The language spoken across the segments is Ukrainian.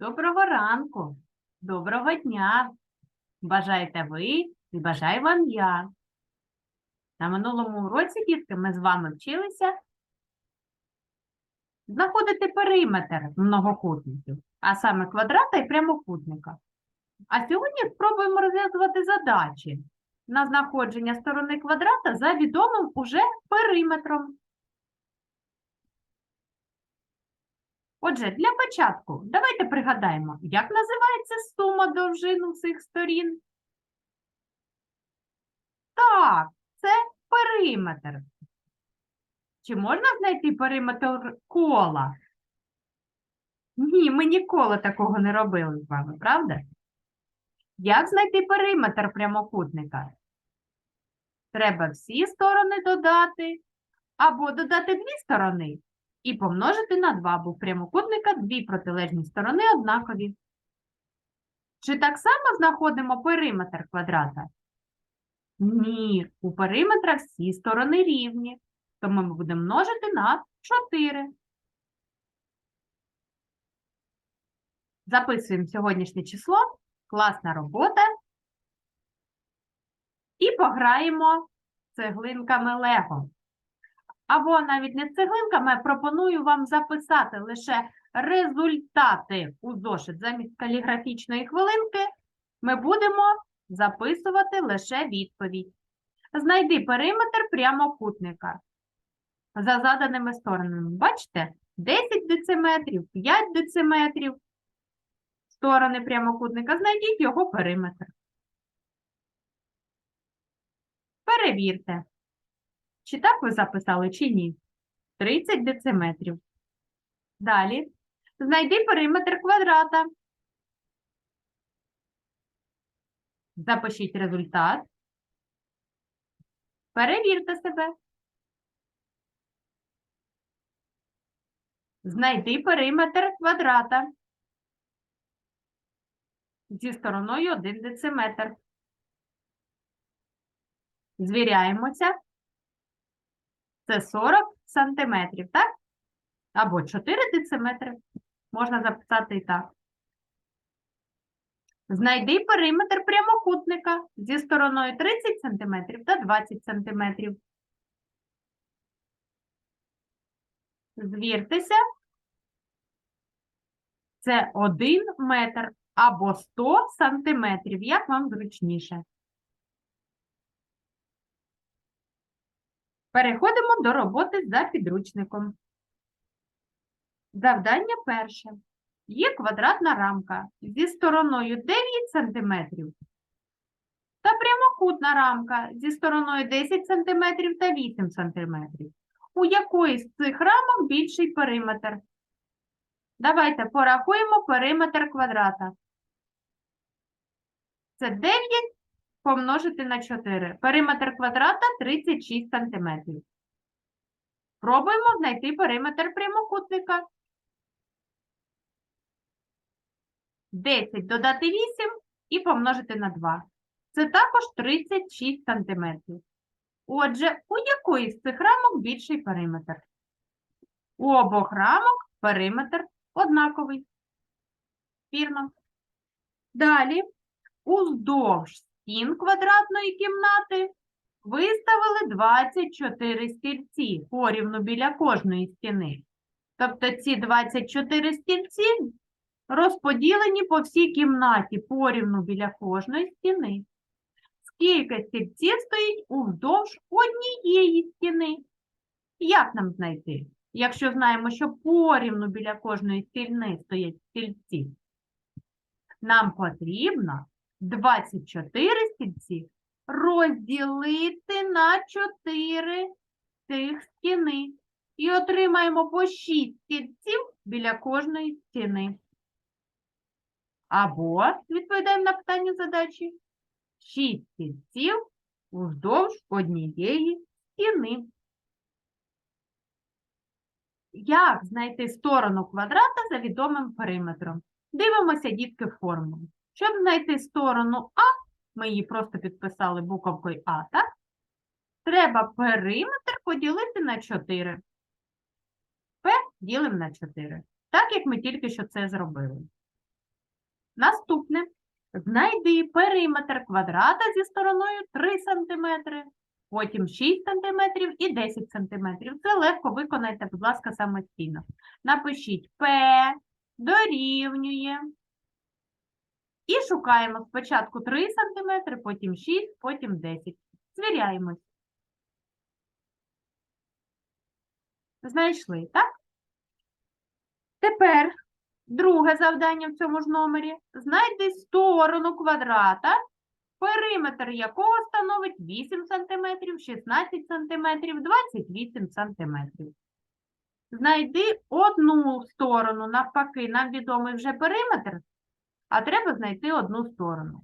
Доброго ранку, доброго дня. Бажаєте ви і бажаю вам я. На минулому уроці, дітки, ми з вами вчилися знаходити периметр многокутників, а саме квадрата і прямокутника. А сьогодні спробуємо розв'язувати задачі на знаходження сторони квадрата за відомим уже периметром. Отже, для початку давайте пригадаємо, як називається сума довжин усіх сторін. Так, це периметр. Чи можна знайти периметр кола? Ні, ми ніколи такого не робили з вами, правда? Як знайти периметр прямокутника? Треба всі сторони додати, або додати дві сторони і помножити на 2, бо в прямокутника дві протилежні сторони однакові. Чи так само знаходимо периметр квадрата? Ні, у периметра всі сторони рівні, тому ми будемо множити на 4. Записуємо сьогоднішнє число, класна робота. І пограємо цеглинками Лего або навіть не цеглинками, а пропоную вам записати лише результати у зошит. Замість каліграфічної хвилинки ми будемо записувати лише відповідь. Знайди периметр прямокутника за заданими сторонами. Бачите? 10 дециметрів, 5 дециметрів. Сторони прямокутника. Знайдіть його периметр. Перевірте. Чи так ви записали, чи ні? 30 дециметрів. Далі. Знайди периметр квадрата. Запишіть результат. Перевірте себе. Знайди периметр квадрата. Зі стороною 1 дециметр. Звіряємося. Це 40 сантиметрів, так? Або 4 дециметри. Можна записати і так. Знайди периметр прямокутника зі стороною 30 см та 20 см. Звіртеся. Це 1 метр або 100 сантиметрів, як вам зручніше. Переходимо до роботи за підручником. Завдання перше. Є квадратна рамка зі стороною 9 см та прямокутна рамка зі стороною 10 см та 8 см. У якої з цих рамок більший периметр? Давайте порахуємо периметр квадрата. Це 9 помножити на 4. Периметр квадрата 36 см. Пробуємо знайти периметр прямокутника. 10 додати 8 і помножити на 2. Це також 36 см. Отже, у якої з цих рамок більший периметр? У обох рамок периметр однаковий. Вірно. Далі, уздовж стін квадратної кімнати виставили 24 стільці порівну біля кожної стіни. Тобто ці 24 стільці розподілені по всій кімнаті порівну біля кожної стіни. Скільки стільців стоїть уздовж однієї стіни? Як нам знайти, якщо знаємо, що порівну біля кожної стіни стоять стільці? Нам потрібно 24 стільці розділити на 4 цих стіни. І отримаємо по 6 стільців біля кожної стіни. Або відповідаємо на питання задачі. 6 стільців уздовж однієї стіни. Як знайти сторону квадрата за відомим периметром? Дивимося, дітки, формулу. Щоб знайти сторону А, ми її просто підписали буковкою А, так? Треба периметр поділити на 4. П ділимо на 4. Так, як ми тільки що це зробили. Наступне. Знайди периметр квадрата зі стороною 3 см, потім 6 см і 10 см. Це легко виконайте, будь ласка, самостійно. Напишіть P дорівнює. Шукаємо спочатку 3 см, потім 6, потім 10. Звіряємось. Знайшли, так? Тепер друге завдання в цьому ж номері. Знайди сторону квадрата, периметр якого становить 8 см, 16 см, 28 см. Знайди одну сторону, навпаки, нам відомий вже периметр, а треба знайти одну сторону.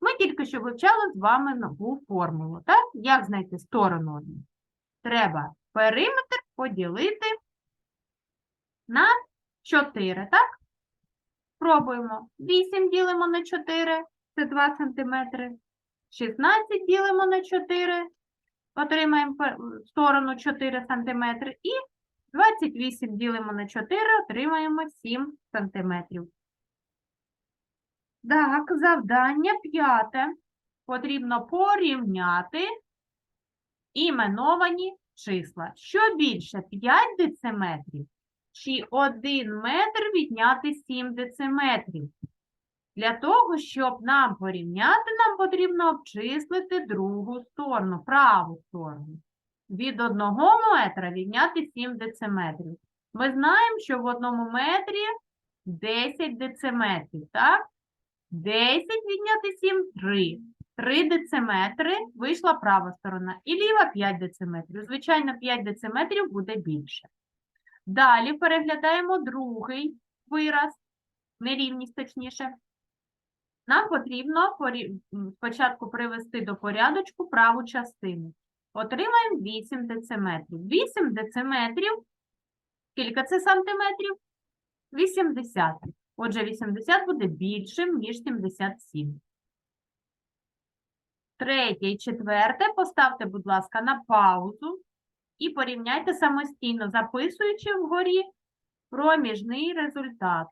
Ми тільки що вивчали з вами нову формулу. Так? Як знайти сторону одну? Треба периметр поділити на 4, так? Пробуємо. 8 ділимо на 4, це 2 см. 16 ділимо на 4, отримаємо сторону 4 см. І 28 ділимо на 4, отримаємо 7 см. Так, завдання п'яте. Потрібно порівняти іменовані числа. Що більше, 5 дециметрів чи 1 метр відняти 7 дециметрів? Для того, щоб нам порівняти, нам потрібно обчислити другу сторону, праву сторону. Від 1 метра відняти 7 дециметрів. Ми знаємо, що в одному метрі 10 дециметрів, так? 10 відняти 7 – 3. 3 дециметри вийшла права сторона. І ліва 5 дециметрів. Звичайно, 5 дециметрів буде більше. Далі переглядаємо другий вираз, нерівність точніше. Нам потрібно спочатку привести до порядочку праву частину. Отримаємо 8 дециметрів. 8 дециметрів. Скільки це сантиметрів? 80. Отже, 80 буде більшим, ніж 77. Третє і четверте поставте, будь ласка, на паузу і порівняйте самостійно, записуючи вгорі проміжний результат.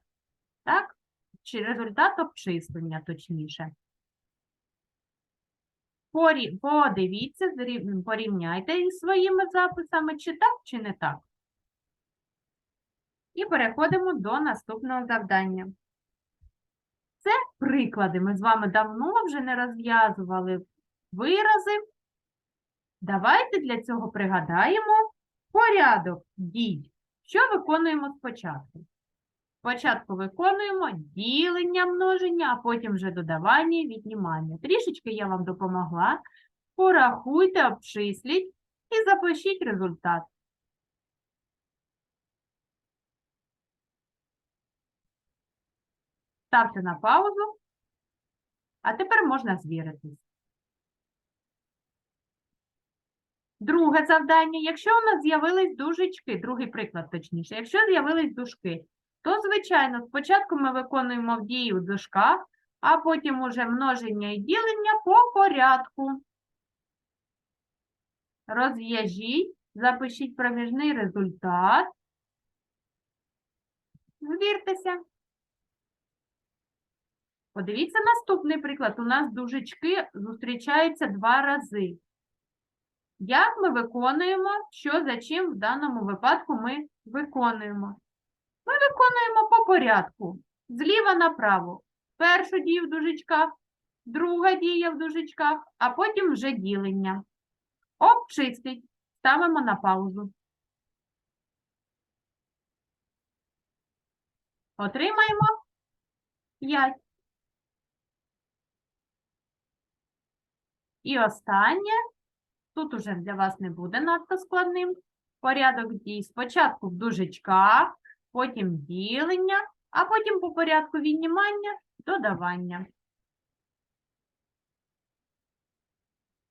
Так? Чи результат обчислення, точніше. Подивіться, порівняйте із своїми записами, чи так, чи не так. І переходимо до наступного завдання. Це приклади. Ми з вами давно вже не розв'язували вирази. Давайте для цього пригадаємо порядок дій. Що виконуємо спочатку? Спочатку виконуємо ділення, множення, а потім вже додавання і віднімання. Трішечки я вам допомогла. Порахуйте, обчисліть і запишіть результат. Ставте на паузу. А тепер можна звіритись. Друге завдання. Якщо у нас з'явились дужечки, другий приклад точніше, якщо з'явились дужки, то, звичайно, спочатку ми виконуємо в дії дужках, а потім уже множення і ділення по порядку. Розв'яжіть, запишіть проміжний результат. Звіртеся. Подивіться наступний приклад. У нас дужечки зустрічаються два рази. Як ми виконуємо, що за чим в даному випадку ми виконуємо? Ми виконуємо по порядку. Зліва направо. Першу дію в дужечках, друга дія в дужечках, а потім вже ділення. Обчистить. Ставимо на паузу. Отримаємо 5. І останнє, тут уже для вас не буде надто складним. Порядок дій спочатку в дужечках, потім ділення, а потім по порядку віднімання, додавання.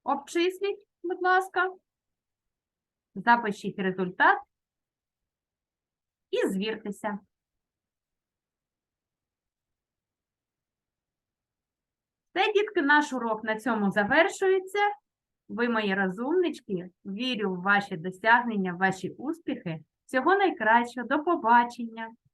Обчисліть, будь ласка. Запишіть результат і звіртеся. Все, дітки, наш урок на цьому завершується. Ви, мої розумнички, вірю в ваші досягнення, в ваші успіхи. Всього найкращого, до побачення!